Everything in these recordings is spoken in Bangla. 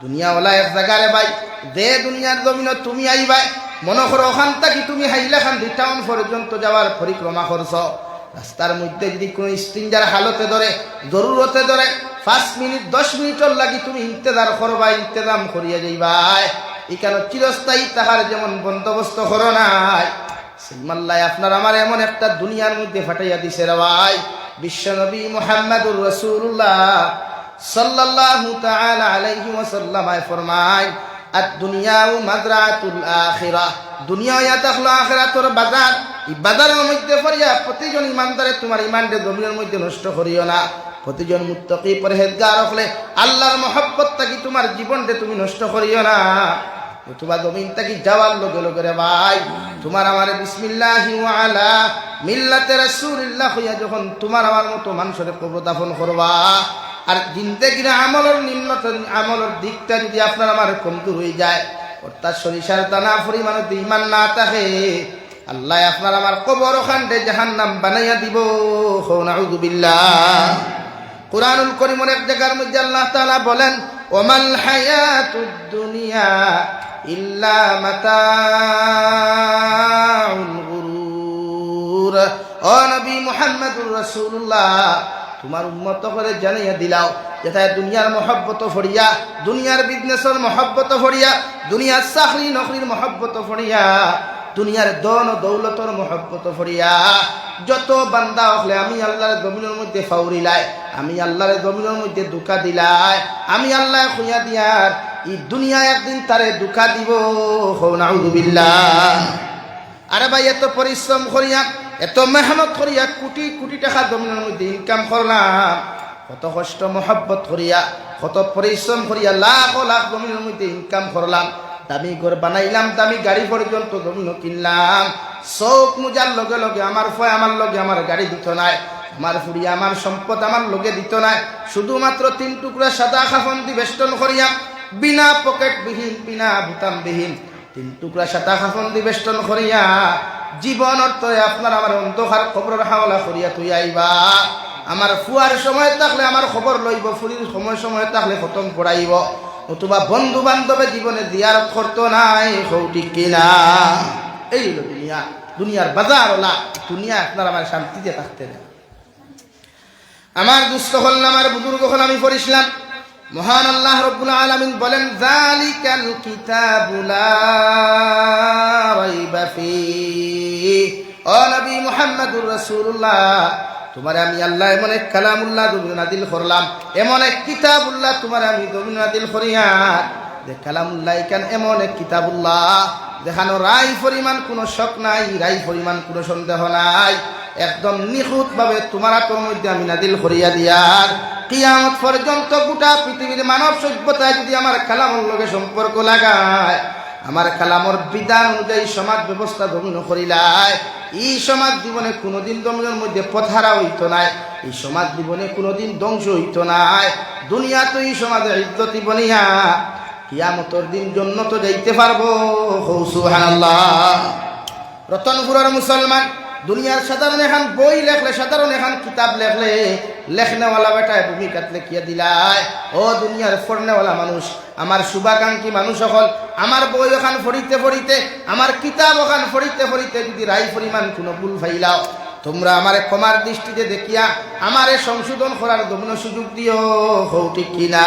দুনিয়াওয়ালা এক জায়গারে ভাই দে দুনিয়ার জমিন তুমি আইবাই মনে করো ওখান থাকি তুমি হাইলা খান দুই টাউন পর্যন্ত যাওয়ার পরিক্রমা করছ। রাস্তার মধ্যে যদি কোনো স্ট্রিঞ্জার হালতে ধরে, জরুরতে ধরে, পাঁচ মিনিট, দশ মিনিটর লাগি তুমি ইন্তেজার করবা, ইন্তেজাম করিয়া যাইবাই। এখানে চিরস্থায়ী তাহার যেমন বন্দোবস্ত করো নাই। সিমাল্লাই আপনার আমার এমন একটা দুনিয়ার মধ্যে ফাটাইয়া দিছে রে ভাই। বিশ্বনবী মোহাম্মদুর রসুল্লাহ সাল্লাল্লাহু তাআলা আলাইহি ওয়াসাল্লাম ফরমায়, আদ-দুনিয়াউ মাযরাতুল আখিরাহ। দুনিয়া তাখলো আখিরাতুর বাজার। এই বাজারের মধ্যে পড়িয়া প্রতিজন ইমানদারে তোমার ইমানকে জমিনের মধ্যে নষ্ট না। আল্লাহর মহব্বত থাকি তোমার জীবনকে তুমি নষ্ট করিও না। তোমার জমিন থাকি যাওয়ার লগে লগে ভাই, তোমার আমার বিসমিল্লাহি আলা মিল্লাতে রাসূলিল্লাহ হইয়া যখন তোমার আমার মতো মানুষের কবর দাফন করবা আর জিন্দেগির আমলের নিম্নত আমলের দিকটা যদি আপনার আমার কমজোর হয়ে যায়, অর্থাৎ সরিষার দানা পরিমাণে যদি ইমান না থাকে, আল্লাহ আপনার আমার কবর খান্ডে জাহান নাম বানাইয়া দিব। নাউজুবিল্লাহ কোরআনুল করিমের এক জায়গার মধ্যে আল্লাহ তালা বলেন, ওমাল হায়াতুদ দুনিয়া ইল্লা গুরুর। ও নবী মুহাম্মদুর রাসূলুল্লাহ তোমার উন্মত করে জানাইয়া দিলাও যেটা দুনিয়ার মহব্বত ফড়িয়া, দুনিয়ার বিজনেসের মহব্বত ফড়িয়া, দুনিয়ার চাকরি নকরির মহব্বত ফড়িয়া, দুনিয়ার দন দৌলতর মহব্বত ফড়িয়া। যত বান্দা হলে আমি আল্লাহর জমিনের মধ্যে ফাউরিলাই আমি আল্লাহর জমিনের মধ্যে দুকা দিলাই আমি আল্লাহ খুঁয়া দিয়ার ই দুনিয়া একদিন তারে দুকা দিব, হৌ নাউদুবিল্লাহ আরে ভাই, এত পরিশ্রম করিয়া এত মেহনত করিয়া কোটি কোটি টাকা জমিনের মধ্যে ইনকাম করলাম, কত কষ্ট, মহব্বত করিয়া, কত পরিশ্রম করিয়া লাখ লাখ জমিনের মধ্যে ইনকাম করলাম। দামি ঘর বানাইলাম, দামি গাড়ি পর্যন্ত জমিন কিনলাম। চৌক মুজার লগে লগে আমার ফয় আমার লগে আমার গাড়ি দিত নাই। আমার ফুড়িয়া আমার সম্পদ আমার লগে দিত নাই। শুধুমাত্র তিন টুকরা সাদা খাফন দি বেষ্টন করিয়া বিনা পকেটবিহীন বিনা বুতামবিহীন তিন টুকরা সাদা খাফন দিবেষ্টন করিয়া, জীবন অর্থ আপনার আমার অন্ধকার খবর হাওলা করিয়া তুই আইবা। আমার ফুয়ার সময় থাকলে আমার খবর লইব, ফুরির সময় সময় থাকলে খতম পড়াইব অথবা বন্ধু বান্ধবে জীবনে দিয়ার করতো নাই সৌটি কিনা। এই হলো দুনিয়া। দুনিয়ার বাজার ওলা দুনিয়া আপনার আমার শান্তিতে থাকতে না আমার দুস্থ হল আমার বুজুর্গ হল, আমি পড়িছিলাম মহান আল্লাহ রব্বুল আলামিন বলেন জালিকাল কিতাবুলা রাইবা ফি ও নবী মুহাম্মদুর রাসূলুল্লাহ, তোমার আমি আল্লাহ এমন এক কালামুল্লাহ দবিন নাদিল করলাম, এমন এক কিতাবুল্লাহ তোমার আমি দবিন নাদিল করিয়ার যে কালামুল্লাহ কেন এমন এক কিতাবুল্লাহ? দেখানো রাই পরিমাণ কোনো শক নাই রাই পরিমাণ কোনো সন্দেহ নাই। একদম নিখুঁত ভাবে তোমার আতর মধ্যে আমি নাদিল করিয়া দিয়ার। কিয়ামত পর্যন্ত গোটা পৃথিবীর মানব সভ্যতায় যদি আমার কালামুর লগে সম্পর্ক লাগায়, আমার কালামর বিধান অনুযায়ী সমাজ ব্যবস্থা দমিন করিলায়, এই সমাজ জীবনে কোনোদিন দমিনের মধ্যে পথারা হইতো নাই, এই সমাজ জীবনে কোনোদিন ধ্বংস হইতো নাই দুনিয়া তো এই সমাজে ইজ্জতি বনিয়া। কিয়ামতর দিন জন্য তো যাইতে পারব। রতনপুরের মুসলমান, দুনিয়ার সাধারণ এখন বই লেখলে, সাধারণ এখন কিতাব লেখলে, লেখনেওয়ালা বেটায় ভূমিকা লেখিয়া দিলায়। ও দুনিয়ার ফড়নেওয়ালা মানুষ, আমার শুভাকাঙ্ক্ষী মানুষ সকল, আমার বই ওখান ফড়িতে ফড়িতে আমার কিতাব ওখান ফড়িতে ফড়িতে যদি রাই পরিমাণ কোনো ভুল ফাইলাও, তোমরা আমারে ক্ষমার দৃষ্টিতে দেখিয়া আমারে সংশোধন করার দমন সুযোগ দিও। হৌ ঠিক কিনা?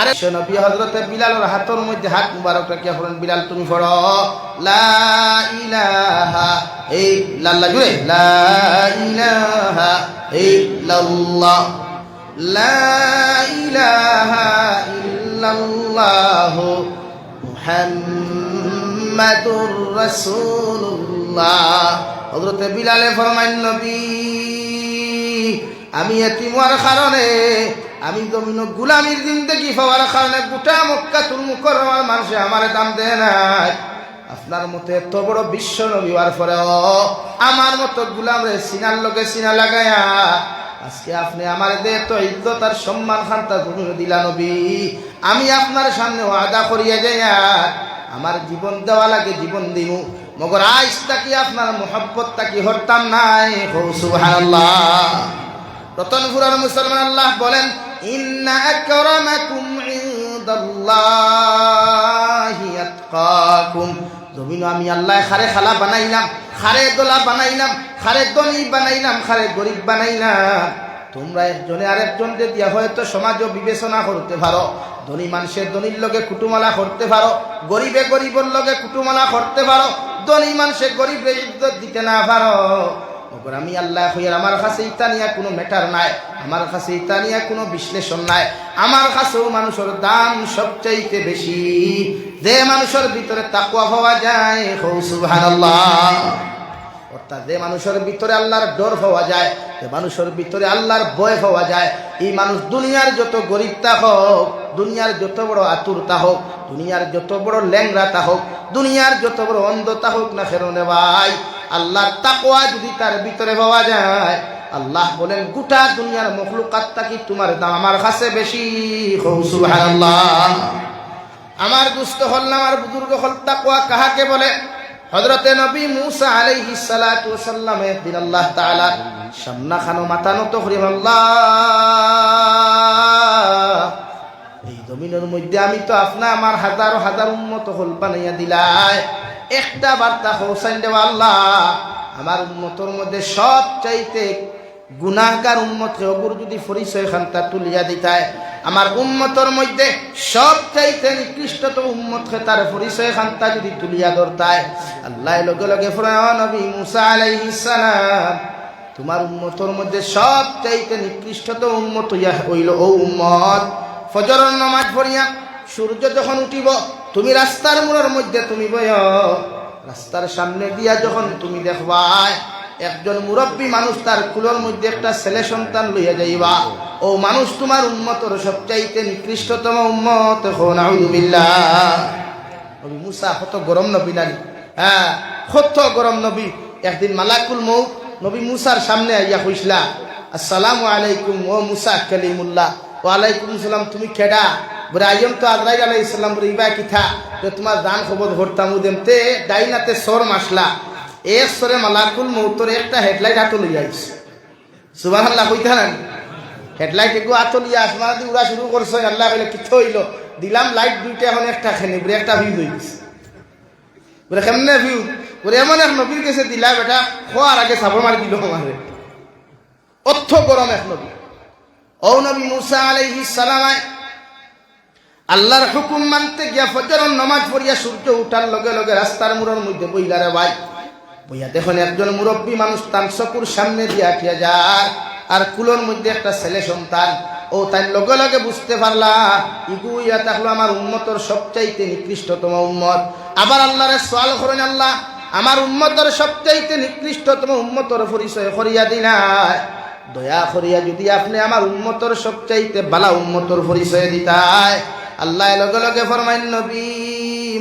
আরে নবী হজরতে বিলালের হাতের মধ্যে হাত মুবারক রাখিয়া হলেন বিলাল, তুমি পড়ো। লা ইলাহা এই লাল্লা জুড়ে লা ইলাহা ইল্লাল্লাহ। লা ইলাহা ইল্লাল্লাহ। মুহাম্মাদুর রাসূলুল্লাহ। হযরতে বিলালে ফরমান নবী আমি এতিমার কারণে, আমি জমিন গুলামির জিন্দগি পাওয়ার কারণে গোটা মক্কা তুল মুকর মানুষে আমার দাম দেয় নাই। আপনার মতো এত বড় বিশ্ব নবী হওয়ার পরেও আমার মতো গুলাম রে সিনার লোকে সিনা লাগায়া, আজকে আপনি আমার দে তো ইজ্জত আর সম্মান খান্তা তুমি দিলা নবী। আমি আপনার সামনে ওয়াদা করিয়া যাইয়া আমার জীবন দেওয়া লাগে জীবন দিমু। মগর আইস তাকি আপনার মোহাব্বত তাকি হরতাম নাই? হৌ সুবহানাল্লাহ। রতনপুরার মুসলমান আল্লাহ বলেন, ইন্না আকরামাকুম ইনদাল্লাহি আতকাকুম। জমিন আমি আল্লাহ খারে খালা বানাইলাম, খারে দোলা বানাইলাম, খারে দনি বানাইলাম, খারে গরিব বানাইলাম। তোমরা একজনে আরেকজনকে দিয়া হয়তো সমাজও বিবেচনা করতে পারো, ধনী মানুষের ধনীর লগে কুটুমালা করতে পারো, গরিবে গরিবের লগে কুটুমালা করতে পারো, ধনী মানুষের গরিবের ইজ্জত দিতে না পারো। আমি আল্লাহ হইয়ার, আমার কাছে ইতা নিয়ে কোনো ম্যাটার নাই, আমার কাছে ইতা নিয়ে কোনো বিশ্লেষণ নাই। আমার কাছেও মানুষের দাম সবচাইতে বেশি। যে মানুষের ভিতরে তাকুয়া পাওয়া যায়, হৌ অর্থাৎ যে মানুষের ভিতরে আল্লাহর ডর পাওয়া যায়, যে মানুষের ভিতরে আল্লাহর বয় পাওয়া যায়, এই মানুষ দুনিয়ার যত গরিবতা হোক, দুনিয়ার যত বড় আতুরতা হোক, দুনিয়ার যত বড় ল্যাংরাতা হোক, দুনিয়ার যত বড় অন্ধতা হোক না ফেরনে ভাই? আল্লাহর তাকোয়া যদি তার ভিতরে পাওয়া যায় আল্লাহ বলেন গোটা দুনিয়ার মখলুকাত কি তোমার দাম? আমার কাছে বেশি। হৌ সুবহানাল্লাহ। আমার দুস্থ হল না আমার বুজুর্গ হল তাকোয়া কাহাকে বলে? হজরতে নবী মুসা আলাইহি সালাতু ওয়াসাল্লাম একদিন আল্লাহ তাআলা সামনা খানো মাথা নত করি আল্লাহ। এই জমিনের মধ্যে আমি তো আপনা আমার হাজার হাজার উন্মত হল বানাইয়া দিলাই। একটা বার্তা হোসাইন দেওয়া আল্লাহ, আমার উন্মতর মধ্যে সব চাইতে গুনাহগার উন্মত অগুর যদি পরিচয় খান্তা তুলিয়া দিতায়। আমার উন্মতর মধ্যে সব চাইতে নিকৃষ্টতম উন্মত তার পরিচয় খান্তা যদি তুলিয়া ধরতায়। আল্লাহ লগে লগে নবী মুসা আলাইহিস সালাম, তোমার উন্মতর মধ্যে সব চাইতে নিকৃষ্টতম উন্মত হইল ও উম্মত। ফজরের নামাজ পড়িয়া সূর্য যখন উঠিব, তুমি রাস্তার মোড়ের মধ্যে তুমি বয় রাস্তার সামনে দিয়া যখন তুমি দেখবাই একজন মুরব্বী মানুষ তার কুলোর মধ্যে একটা ছেলে সন্তান লইয়া যাইবা। ও মানুষ তোমার উন্মতর সবচাইতে নিকৃষ্টতম উন্মত হন আউযুবিল্লাহ নবী মুসা কত গরম নবী নারী। হ্যাঁ কত গরম নবী। একদিন মালাকুল মৌ নবী মুসার সামনে আইয়া কইসলা, আসসালামু আলাইকুম ও মুসা কালিমুল্লাহ। ওয়ালাইকুম সালাম, তুমি খেডা বলে আইম তো আজরাইল আলাই ইসলাম ইবা কিথা তো তোমার দান খবর ধরতাম দেমতে ডাইনাতে সর মাসলা। এ সরে মালাকুল মৌতর একটা হেডলাইট হাতে লইয়া আইস সুবাহ কইতে না হেডলাইট এগু হাতে লইয়া আসমানা দিয়ে উড়া শুরু করছ, আল্লাহ বলে কিছু হইল। দিলাম লাইট দুইটা, এখন একটা খেনি, বলে, একটা ভিউ হয়ে গেছে। বলে, কেমনে ভিউ বলে, এমন এক নবীর কাছে দিলা, বেটা, খোয়ার আগে সাবর মারি দিল আমারে। অর্থ গরম এক নবী ও নবী মুসা আলাইহিস সালামায় আল্লাহর হুকুম মানতে গিয়া ফজর নমাজ পড়িয়া সূর্য উঠার লগে লগে রাস্তার মুড়ের মধ্যে বইলারে ভাই। বইয়া দেখুন, একজন মুরব্বী মানুষ তার চকুর সামনে দিয়া আটিয়া যায়, আর কুলোর মধ্যে একটা ছেলে সন্তান। ও তাই লগে লগে বুঝতে পারলা, ইগু ইয়া থাকল আমার উন্মতর সবচাইতে নিকৃষ্টতম উম্মত। আবার আল্লাহরে সোয়াল করেন, আল্লাহ, আমার উম্মতর সবচাইতে নিকৃষ্টতম উম্মতর পরিচয় করিয়া দিনায় দয়া করিয়া যদি আপনি আমার উন্মতর সবচাইতে বালা উন্মতর পরিচয় দিতায়, আল্লাহ লগে লগে ফরমাইন, নবী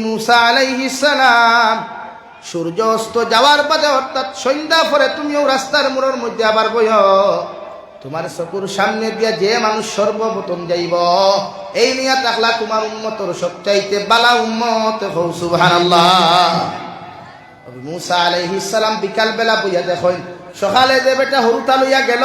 মুসা আলাইহিস সালাম সূর্য অস্ত যাওয়ার বাদে অর্থাৎ সন্ধ্যা পরে তুমিও রাস্তার মোড়ের মধ্যে আবার বই তোমার চকুর সামনে দিয়া যে মানুষ সর্বপ্রথম যাইব, এই নিয়া তাকলা তোমার উন্মতর সবচাইতে বালা উম্মত হৌ সুবহানাল্লাহ। নবী মুসা আলাইহিস সালাম বিকাল বেলা বইয়া দেখেন সকালে যে বেটা হরুতা লইয়া গেল,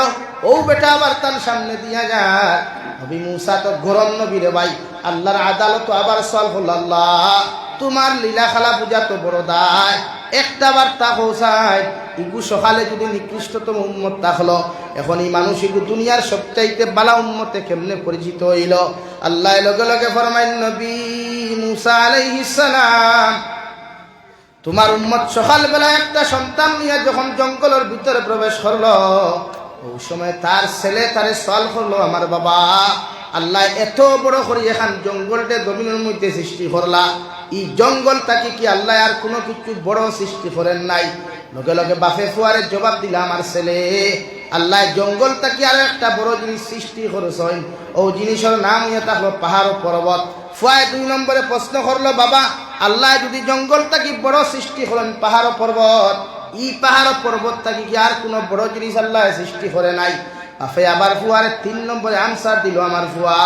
ও বেটা আবার তার সামনে দিয়া যায় নবী মুসা তো গরম নবী রে ভাই, আল্লাহর আদালত আবার সল হল আল্লাহ, তোমার লীলা খালা পূজা তো বড় দায়, একটা বার্তা পৌঁছায়, ইগু সকালে যদি নিকৃষ্টতম উন্মত থাকল এখন এই মানুষ ইগু দুনিয়ার সবচাইতে বালা উন্মতে কেমনে পরিচিত হইল? আল্লাহ লগে লগে ফরমাইন, নবী মুসা আলাইহিস সালাম তোমার উম্মত সকালবেলা একটা সন্তান নিয়ে যখন জঙ্গলের ভিতরে প্রবেশ করল, ওই সময় তার ছেলে তারে সল করল, আমার বাবা, আল্লাহ এত বড় করে এখান জঙ্গলটা জমিনের মধ্যে সৃষ্টি করলা। এই জঙ্গল তাকে কি আল্লাহ আর কোনো কিছু বড় সৃষ্টি করেন নাই? লগে লগে বাফে ফুয়ারে জবাব দিলা, আমার ছেলে, আল্লাহ জঙ্গল তাকে আর একটা বড় জিনিস সৃষ্টি করেছেন। ও জিনিসের নাম ইয়ে থাকল পাহাড় পর্বত। ফুয়ায় দুই নম্বরে প্রশ্ন করল, বাবা আল্লাহ যদি জঙ্গল থাকি বড় সৃষ্টি করেন, পাহাড় পর্বত, ই পাহাড় পর্বত থাকি কি আর কোনো বড় জিনিস আল্লাহ সৃষ্টি করে নাই? আফে আবার ফুয়ারে তিন নম্বরে আনসার দিল আমার ফুয়া,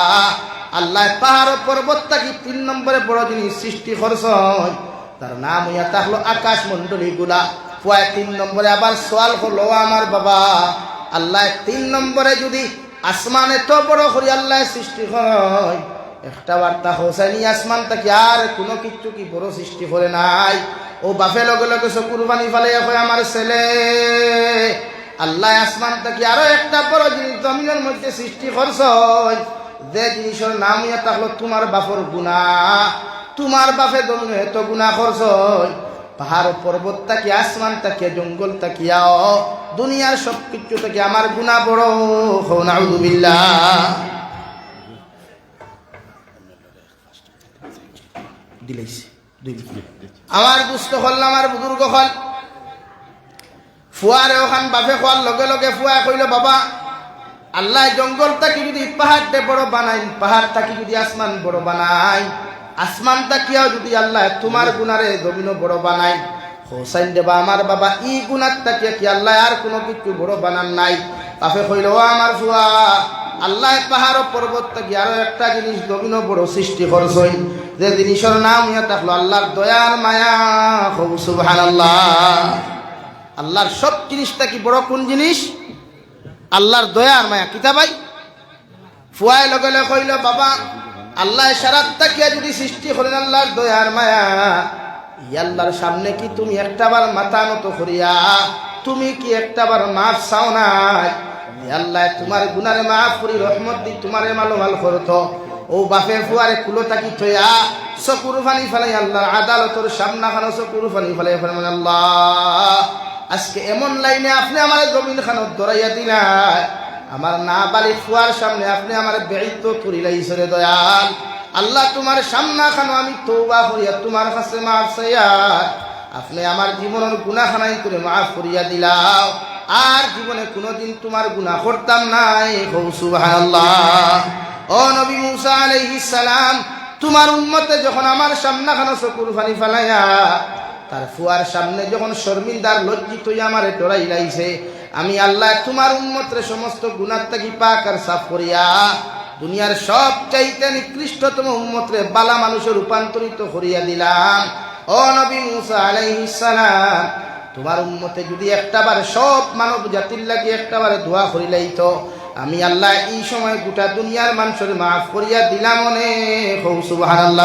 আল্লাহ পাহাড় পর্বত থাকি তিন নম্বরে বড় জিনিস সৃষ্টি করছন তার নাম হইয়া থাকল আকাশ মন্ডলী গুলা। ফুয়ায় তিন নম্বরে আবার সোয়াল করল আমার বাবা, আল্লাহ তিন নম্বরে যদি আসমান এত বড় করি আল্লাহ সৃষ্টি হয় একটা বার্তা হোসাইনি আসমান তাকে আর কোনো কিচ্ছু কি বড় সৃষ্টি করে নাই। ও বাফে লগে লগে চকুর পানি ফালে আমার ছেলে, আল্লাহ আসমান তাকে আরও একটা বড় জিনিস জমিনের মধ্যে সৃষ্টি করছ যে জিনিসের নাম ইয়া থাকল তোমার বাপর গুণা তোমার বাপে দমন এত গুণা করছ পাহাড় পর্বত তাকি আসমান তাকিয়া জঙ্গল তাকিয়াও দুনিয়ার সব কিছু থেকে আমার গুণা বড়। হো নাউদুবিল্লাহ দিলাইছে দুই আমার দুস্থ হল আমার বুজুর্গ হল। ফুয়ারে ওখান বাপে খোয়ার লগে লগে ফুয়া কইল বাবা আল্লাহ জঙ্গল থাকি যদি পাহাড় দে বড় বানাই পাহাড় থাকি যদি আসমান বড় বানাই আসমান তাকিয়াও যদি আল্লাহ তোমার গুনারে জমিনও বড় বানাই হোসাইন দেবা আমার বাবা ই গুনার তাকিয়া কি আল্লাহ আর কোনো কিছু বড় বানান নাই? বাপে কইল ও আমার ফুয়া আল্লাহ পাহাড় পর্বত থাকি আরও একটা জিনিস জমিনও বড় সৃষ্টি করছই যে জিনিসের নাম ইয়া থাকল আল্লাহর দয়ার মায়া। হৌ সুবহান আল্লাহর সব জিনিসটা কি বড় কোন জিনিস? আল্লাহর দয়ার মায়া। কিতা ভাই? ফুয়ায় লগে কইল, বাবা, আল্লাহ সারাত তাকিয়া যদি সৃষ্টি করেন আল্লাহর দয়ার মায়া, ই আল্লাহর সামনে কি তুমি একটাবার মাথা নত করিয়া, তুমি কি একটাবার মাফ চাও ই আল্লাহ, তোমার গুনারে মাফ করি, রহমত দি তোমারে মালো মাল করত ও বাপে ফুয়ারে কুলো তাকি থইয়া চকুর ফানি ফেলাই আল্লাহ, আদালতর সামনা খানো চকুর ফানি ফেলাই ফেলে আল্লাহ। আজকে এমন লাইনে আপনি আমার জমিন খানত দরাইয়া দিলাই আমার না বালি ফুয়ার সামনে আপনি আমার বেড়িত করিলাইছরে দয়াল। আল্লাহ, তোমার সামনা খানো আমি তৌবা করিয়া তোমার কাছে মাফ চাইয়া, আপনি আমার জীবনের গুণাখানাই করে মাফ করিয়া দিলাও। আর জীবনে কোনোদিন তোমার গুণা করতাম নাই। সুবহানাল্লাহ। ও নবী মুসা আলাইহিস সালাম, তোমার উম্মতে যখন আমার সামনা খানো চকুর ফানি ফালাইয়া, তার ফুয়ার সামনে যখন শর্মিন্দার লজ্জিত আমারে ডরাই লাইছে, আমি আল্লাহ তোমার উন্মত্রে সমস্ত গুণার থাকি পাক আর সাফ করিয়া, দুনিয়ার সব চাইতে নিকৃষ্টতম উন্মত্রে বালা মানুষের রূপান্তরিত করিয়া দিলাম। ও নবী মুসা আলাইহিস তোমার উন্মতে যদি একটাবার সব মানব জাতির লাগি একটাবারে দোয়া করিলাই তো আমি আল্লাহ এই সময় গোটা দুনিয়ার মানুষের মাফ করিয়া দিলাম অনেক। সুবাহ আল্লাহ